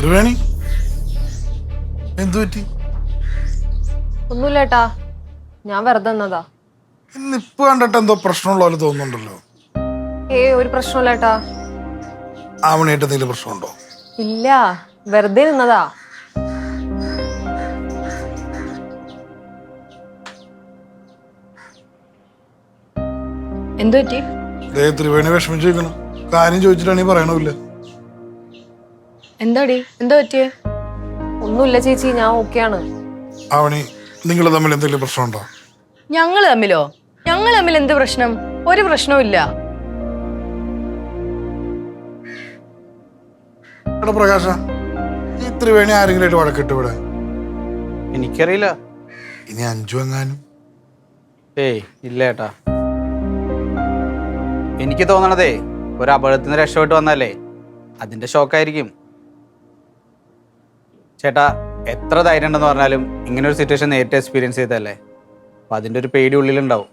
ത്രിവേണി എന്തു പറ്റി? ഒന്നുമില്ല ഏട്ടാ ഞാൻ വെറുതെ നിന്നതാ. ഇന്നിപ്പോ കണ്ടിട്ട് എന്തോ പ്രശ്നമുള്ള പോലെ തോന്നുന്നുണ്ടല്ലോ. ഏ ഒരു പ്രശ്നമില്ല ഏട്ടാ ആവണിയായിട്ട് എന്തെങ്കിലും പ്രശ്നമുണ്ടോ? ഇല്ല വെറുതെ നിന്നതാ. എന്തു പറ്റി? ദേ ത്രിവേണി വിഷമിച്ചിരിക്കണം കാര്യം ചോദിച്ചിട്ടാണെങ്കിൽ പറയണമില്ല എന്താടി? എന്താ പറ്റിയേ? ഒന്നുമില്ല ചേച്ചി ഞാൻ ഓക്കെയാണ്. ആവണി നിങ്ങൾ തമ്മിൽ എന്തെങ്കിലും പ്രശ്നമുണ്ടോ? ഞങ്ങൾ തമ്മിലോ? ഞങ്ങൾ തമ്മിൽ എന്ത് പ്രശ്നം? ഒരു പ്രശ്നവും ഇല്ല. എടാ പ്രകാശ ഈ ത്രിവേണി ആരെങ്കിലും ആയിട്ട് വഴക്കിട്ട് ഇവിടെ എനിക്കറിയില്ല. ഇനി അഞ്ചു എങ്ങാനും. ഏയ് ഇല്ല ഏട്ടാ. എനിക്ക് തോന്നണതേ ഒരു അപകടത്തിന് രക്ഷപ്പെട്ട് വന്നല്ലേ അതിന്റെ ഷോക്കായിരിക്കും ചേട്ടാ എത്ര ധൈര്യം ഉണ്ടെന്ന് പറഞ്ഞാലും ഇങ്ങനെ ഒരു സിറ്റുവേഷൻ നേരിട്ട് എക്സ്പീരിയൻസ് ചെയ്തല്ലേ അപ്പൊ അതിന്റെ ഒരു പേടി ഉള്ളിലുണ്ടാവും.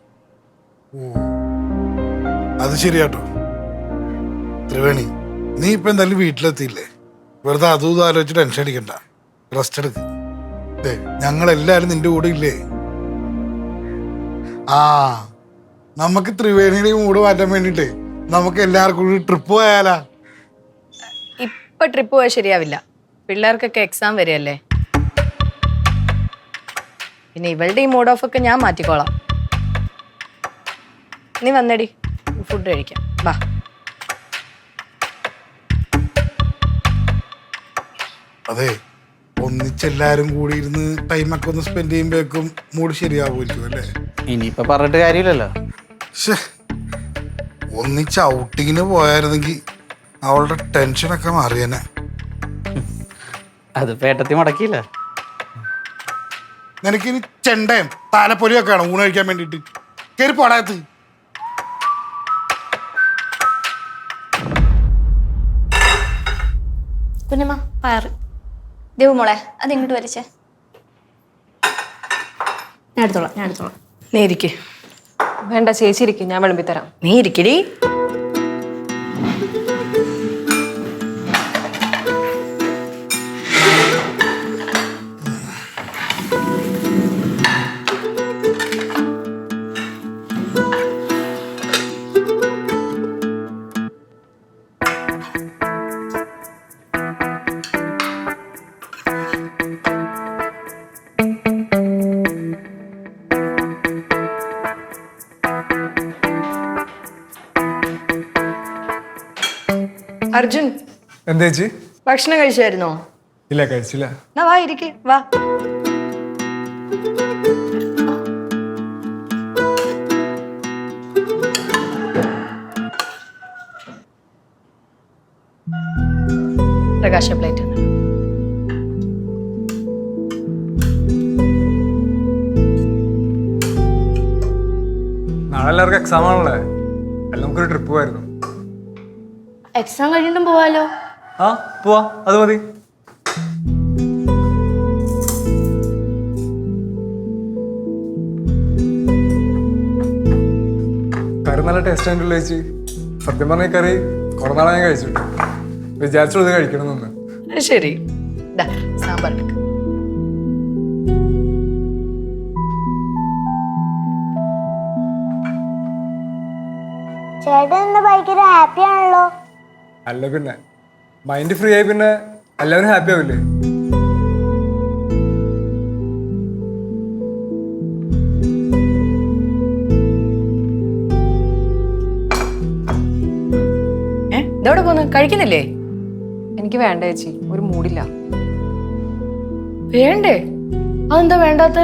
അത് ശരിയാട്ടോ. ത്രിവേണി നീ ഇപ്പൊ എന്തായാലും വീട്ടിലെത്തിയില്ലേ? വെറുതെ അതും ഇതും ആലോചിച്ച് ടെൻഷൻ അടിക്കണ്ട. റെസ്റ്റ് എടുക്ക്. ദേ ഞങ്ങൾ എല്ലാരും നിന്റെ കൂടെ ഇല്ലേ? ആ നമുക്ക് ത്രിവേണിയുടെ മൂട് മാറ്റാൻ വേണ്ടിട്ട് നമുക്ക് എല്ലാവർക്കും കൂടി ട്രിപ്പ് പോയാലാ? ഇപ്പൊ ട്രിപ്പ് പോയാൽ ശരിയാവില്ല. പിള്ളേർക്കൊക്കെ എക്സാം വരികയല്ലേ പിന്നെ ഇവളുടെ ഈ മൂഡ് ഓഫ് ഒക്കെ ഞാൻ മാറ്റിക്കോളാം. നീ വന്നടി ഫുഡ് കഴിക്കാം. വാ അതെ ഒന്നിച്ചെല്ലാരും കൂടി ഇരുന്ന് ടൈമൊക്കെ ഒന്ന് സ്പെൻഡ് ചെയ്യുമ്പോഴേക്കും മൂഡ് ശരിയാവുമായിരിക്കും അല്ലേ? ഇനിയിപ്പോ പറഞ്ഞിട്ട് കാര്യമില്ലല്ലോ. ശ്ശേ, ഒന്നിച്ച് ഔട്ടിങ്ങിന് പോയായിരുന്നെങ്കിൽ അവളുടെ ടെൻഷനൊക്കെ മാറിയനെ. അത് പേട്ടത്തി മുടക്കിയില്ല? നിനക്കിനി ചെണ്ടയും താലപ്പൊലിയൊക്കെ ഒക്കെ ഊണ് കഴിക്കാൻ വേണ്ടിയിട്ട്. കയറി പോടാത്ത് കുഞ്ഞമ്മ പയറ് ദേവു മോളെ അത് ഇങ്ങോട്ട് വലിച്ചേ. ഞാൻ എടുത്തോളാം ഞാൻ എടുത്തോളാം. നീ ഇരിക്കേ. വേണ്ട ചേച്ചി ഇരിക്കും. ഞാൻ വിളമ്പി തരാം. നീ ഇരിക്കടി. അർജുൻ. എന്താ ചേച്ചി? ഭക്ഷണം കഴിച്ചായിരുന്നോ? ഇല്ല കഴിച്ചില്ല. എന്നാ വാ ഇരിക്ക്. വാ. പ്രകാശ പ്ലേറ്റ്. നാളെ എല്ലാവർക്കും എക്സാം ആണല്ലേ? അല്ല നമുക്കൊരു ട്രിപ്പ് പോയിരുന്നു എക്സാം കഴിഞ്ഞിട്ടും പോവാലോ. ആ പോവാ. അത് മതി. കറി നല്ല ടേസ്റ്റ് ആയിട്ടുള്ള ചേച്ചി. സത്യം പറഞ്ഞ കറി കുറെ നാളെ ഞാൻ കഴിച്ചിട്ടു. വിചാരിച്ചുള്ളത് കഴിക്കണമെന്ന് ശരി. ദാ, സാമ്പാർ. ചേട്ടൻ ഇന്ന് ഭയങ്കര ഹാപ്പി ആണല്ലോ. അല്ല പിന്നെ. മൈൻഡ് ഫ്രീ ആയി പിന്നെ എല്ലാവരും ഹാപ്പി ആവില്ലേ പോന്ന്? കഴിക്കുന്നില്ലേ? എനിക്ക് വേണ്ട ചേച്ചി. ഒരു മൂടില്ല. വേണ്ടേ? അതെന്താ വേണ്ടാത്ത